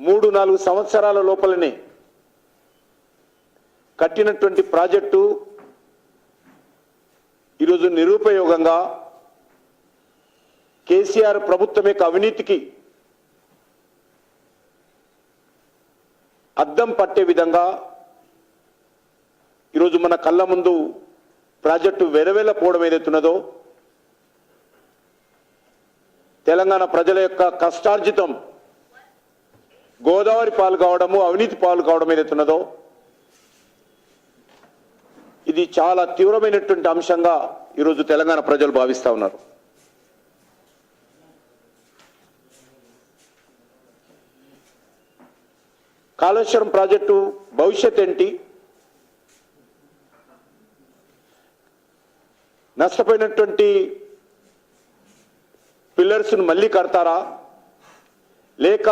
మూడు నాలుగు సంవత్సరాల లోపలనే కట్టినటువంటి ప్రాజెక్టు ఈరోజు నిరుపయోగంగా కేసీఆర్ ప్రభుత్వం యొక్క అవినీతికి అద్దం పట్టే విధంగా ఈరోజు మన కళ్ళ ముందు ప్రాజెక్టు వెరవెలపోవడం ఏదైతున్నదో తెలంగాణ ప్రజల యొక్క కష్టార్జితం గోదావరి పాలు కావడము అవినీతి పాలు కావడం ఏదైతున్నదో ఇది చాలా తీవ్రమైనటువంటి అంశంగా ఈరోజు తెలంగాణ ప్రజలు భావిస్తూ ఉన్నారు. కాళేశ్వరం ప్రాజెక్టు భవిష్యత్ ఏంటి? నష్టపోయినటువంటి పిల్లర్స్ను మళ్ళీ కడతారా? లేక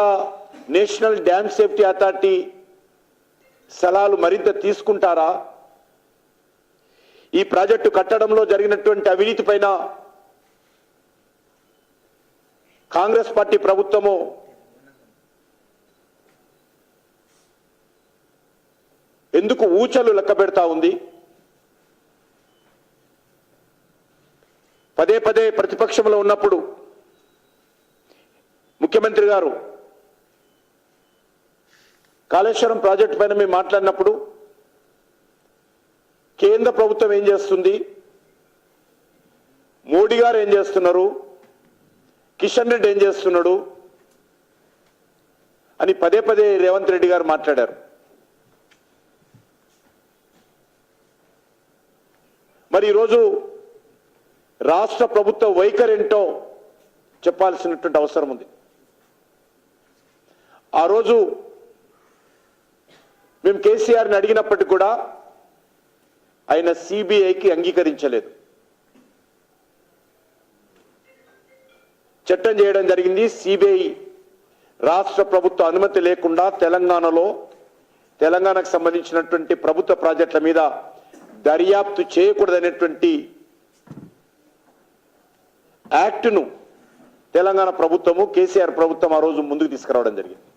నేషనల్ డ్యామ్ సేఫ్టీ అథారిటీ స్థలాలు మరింత తీసుకుంటారా? ఈ ప్రాజెక్టు కట్టడంలో జరిగినటువంటి అవినీతి పైన కాంగ్రెస్ పార్టీ ప్రభుత్వము ఎందుకు ఊచలు లెక్క పెడతా ఉంది? పదే పదే ప్రతిపక్షంలో ఉన్నప్పుడు ముఖ్యమంత్రి గారు కాళేశ్వరం ప్రాజెక్టు పైన మేము మాట్లాడినప్పుడు కేంద్ర ప్రభుత్వం ఏం చేస్తుంది? మోడీ గారు ఏం చేస్తున్నారు? కిషన్ రెడ్డి ఏం చేస్తున్నాడు? అని పదే పదే రేవంత్ రెడ్డి గారు మాట్లాడారు. మరి ఈరోజు రాష్ట్ర ప్రభుత్వ వైఖరి ఏంటో చెప్పాల్సినటువంటి అవసరం ఉంది. ఆ రోజు మేము కేసీఆర్ని అడిగినప్పటికీ కూడా ఆయన సిబిఐకి అంగీకరించలేదు. చట్టం చేయడం జరిగింది. సిబిఐ రాష్ట్ర ప్రభుత్వ అనుమతి లేకుండా తెలంగాణలో తెలంగాణకు సంబంధించినటువంటి ప్రభుత్వ ప్రాజెక్టుల మీద దర్యాప్తు చేయకూడదనేటువంటి యాక్ట్ను తెలంగాణ ప్రభుత్వము కేసీఆర్ ప్రభుత్వం ఆ రోజు ముందుకు తీసుకురావడం జరిగింది.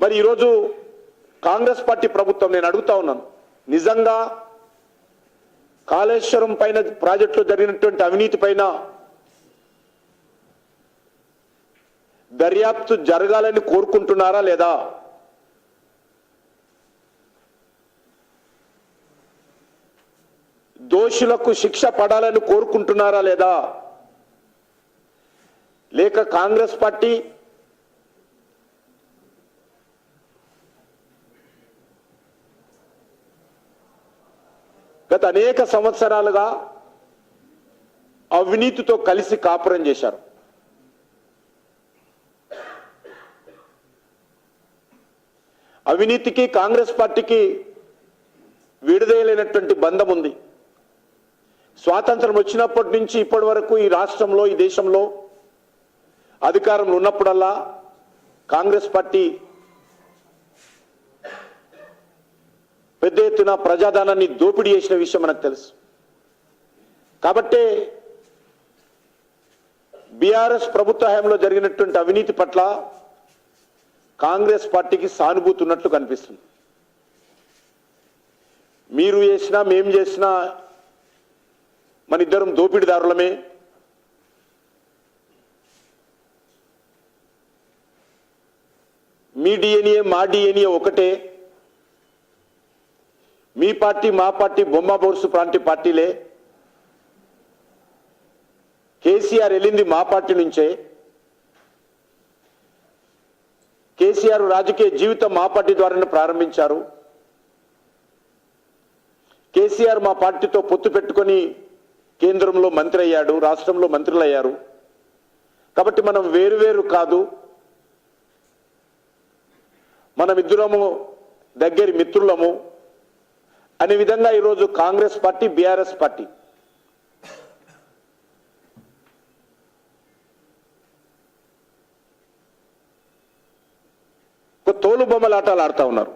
మరి ఈరోజు కాంగ్రెస్ పార్టీ ప్రభుత్వం నేను అడుగుతా ఉన్నాను. నిజంగా కాళేశ్వరం పైన ప్రాజెక్టులో జరిగినటువంటి అవినీతి పైన దర్యాప్తు జరగాలని కోరుకుంటున్నారా లేదా? దోషులకు శిక్ష పడాలని కోరుకుంటున్నారా లేదా? లేక కాంగ్రెస్ పార్టీ గత అనేక సంవత్సరాలుగా అవినీతితో కలిసి కాపురం చేశారు. అవినీతికి కాంగ్రెస్ పార్టీకి విడుదలైనటువంటి బంధం ఉంది. స్వాతంత్రం వచ్చినప్పటి నుంచి ఇప్పటి వరకు ఈ రాష్ట్రంలో ఈ దేశంలో అధికారంలో ఉన్నప్పుడల్లా కాంగ్రెస్ పార్టీ పెద్ద ఎత్తున ప్రజాధనాన్ని దోపిడీ చేసిన విషయం మనకు తెలుసు. కాబట్టే బీఆర్ఎస్ ప్రభుత్వ హయాంలో జరిగినటువంటి అవినీతి పట్ల కాంగ్రెస్ పార్టీకి సానుభూతి ఉన్నట్లు కనిపిస్తుంది. మీరు చేసినా మేం చేసినా మన ఇద్దరం దోపిడీదారులమే. మీ డిఎన్ఏ మా డిఎన్ఏ ఒకటే. మీ పార్టీ మా పార్టీ బొమ్మ బొరుసు ప్రాంతి పార్టీలే. కేసీఆర్ వెళ్ళింది మా పార్టీ నుంచే. కేసీఆర్ రాజకీయ జీవితం మా పార్టీ ద్వారానే ప్రారంభించారు. కేసీఆర్ మా పార్టీతో పొత్తు పెట్టుకొని కేంద్రంలో మంత్రి అయ్యాడు రాష్ట్రంలో మంత్రులు అయ్యారు కాబట్టి మనం వేరువేరు కాదు. మనమిద్దరము దగ్గరి మిత్రులము. అనే విధంగా ఈరోజు కాంగ్రెస్ పార్టీ బీఆర్ఎస్ పార్టీ. ఒక తోలు బొమ్మలాటలు ఆడుతూ ఉన్నారు.